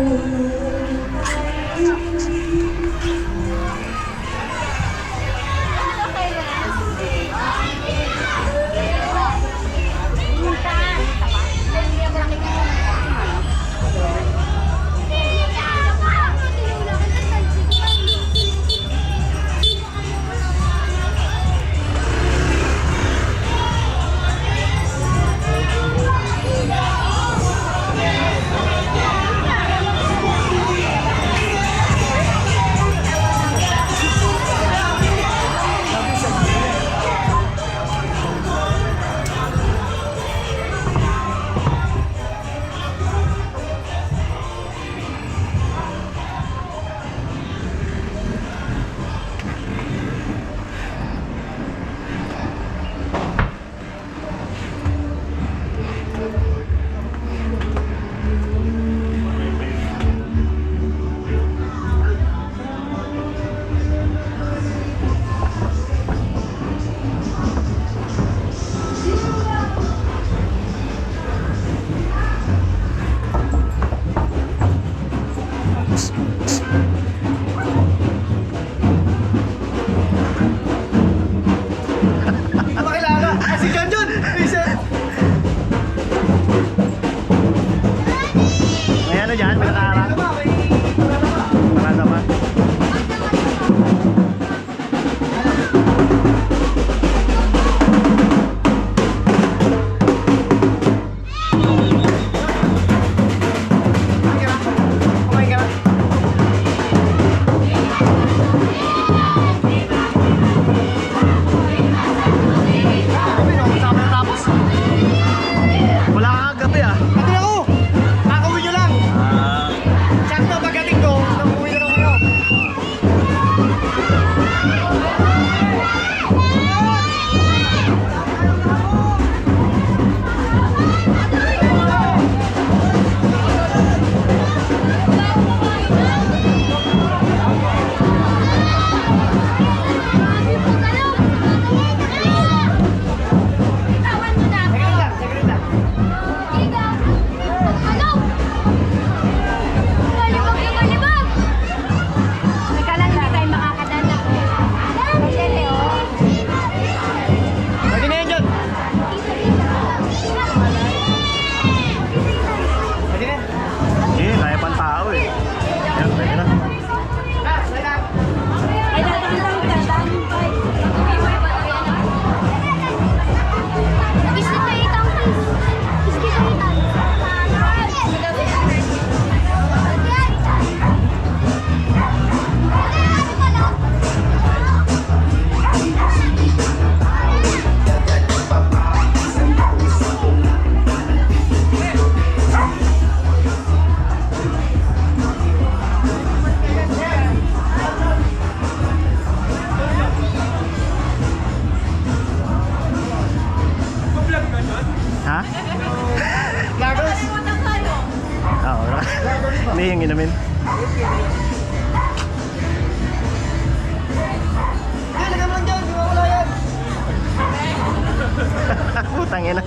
Música May yung inumin. Putang ina.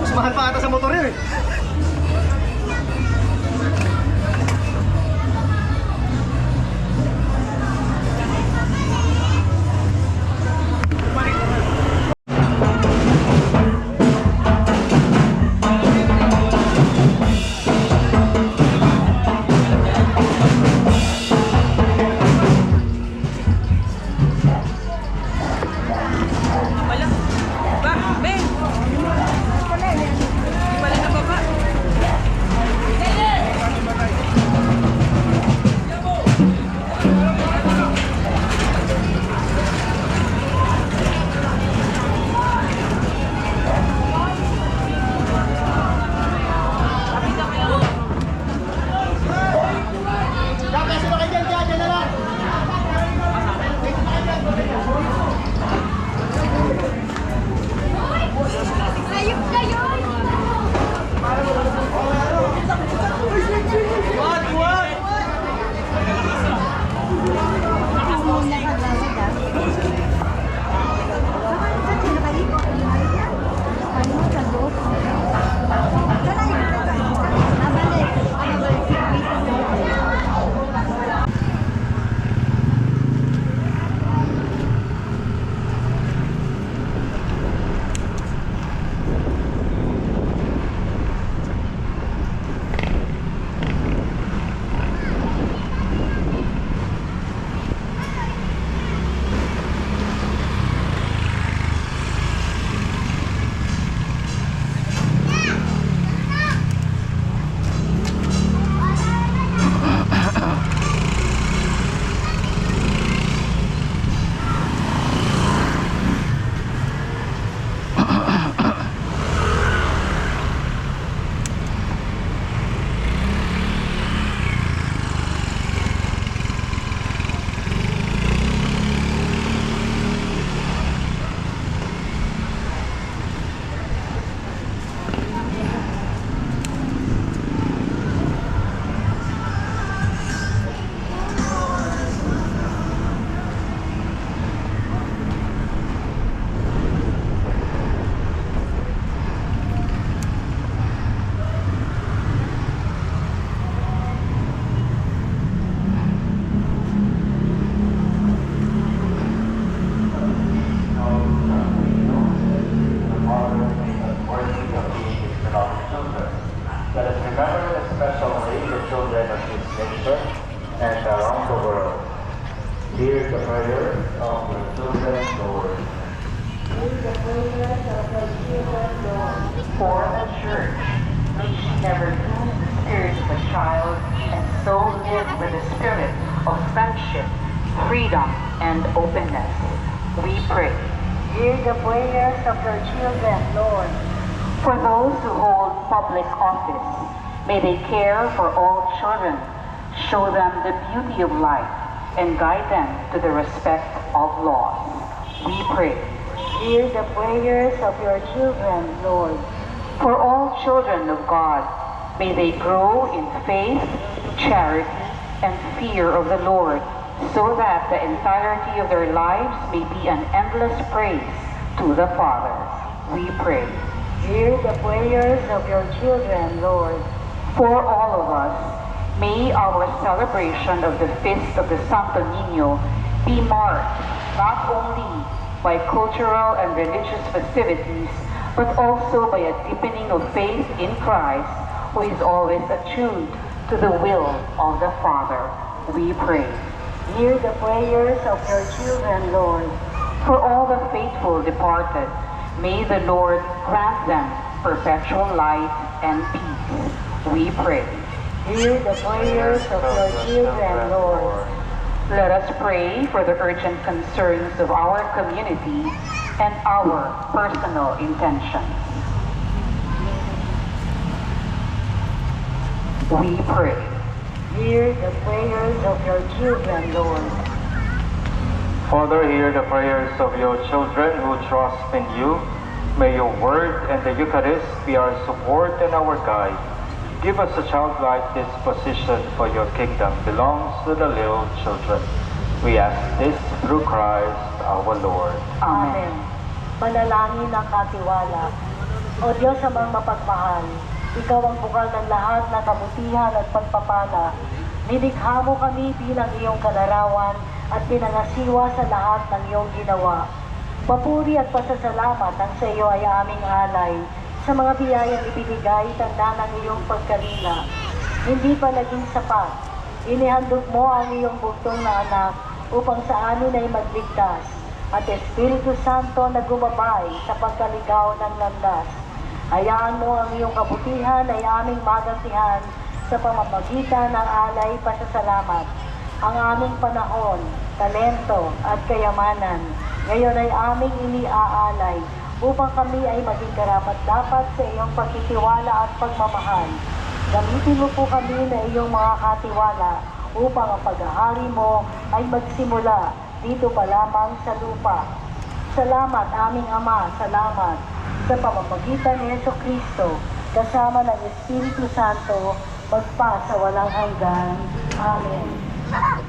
Mas mahal pa ata sa motor yun eh. 我感觉我跑的还好 expert and uh, around the uh, world. Hear the prayers of the children, Lord. Hear the prayers of the children, Lord. For the church, may she never lose the spirit of a child and so live with a spirit of friendship, freedom, and openness. We pray. Hear the prayers of your children, Lord. For those who hold public office, may they care for all children show them the beauty of life, and guide them to the respect of laws. We pray. Hear the prayers of your children, Lord. For all children of God, may they grow in faith, charity, and fear of the Lord, so that the entirety of their lives may be an endless praise to the Father. We pray. Hear the prayers of your children, Lord. For all of us, may our celebration of the Feast of the Santo Niño be marked not only by cultural and religious festivities, but also by a deepening of faith in Christ, who is always attuned to the will of the Father. We pray. Hear the prayers of your children, Lord. For all the faithful departed, may the Lord grant them perpetual light and peace. We pray. Hear the prayers of your children, Lord. Let us pray for the urgent concerns of our community and our personal intentions. We pray. Hear the prayers of your children, Lord. Father, hear the prayers of your children who trust in you. May your word and the Eucharist be our support and our guide. Give us a childlike disposition for your kingdom belongs to the little children. We ask this through Christ our Lord. Amen. Panalangin ng katiwala. O Diyos amang mapagmahal, Ikaw ang bukal ng lahat ng kabutihan at pagpapala. Nilikha mo kami bilang iyong kalarawan at pinangasiwa sa lahat ng iyong ginawa. Papuri at pasasalamat ang sa iyo ay aming alay sa mga biyayang ibinigay tanda ng iyong pagkalina. Hindi pa naging sapat. Inihandog mo ang iyong buktong na anak upang sa amin ay magligtas at Espiritu Santo na gumabay sa pagkaligaw ng landas. Hayaan mo ang iyong kabutihan ay aming magantihan sa pamamagitan ng alay pasasalamat. Ang aming panahon, talento at kayamanan ngayon ay aming iniaalay upang kami ay maging karapat dapat sa iyong pagtitiwala at pagmamahal. Gamitin mo po kami na iyong mga katiwala upang ang paghahari mo ay magsimula dito pa lamang sa lupa. Salamat aming Ama, salamat sa pamamagitan ni Yeso Kristo kasama ng Espiritu Santo magpa sa walang hanggan. Amen.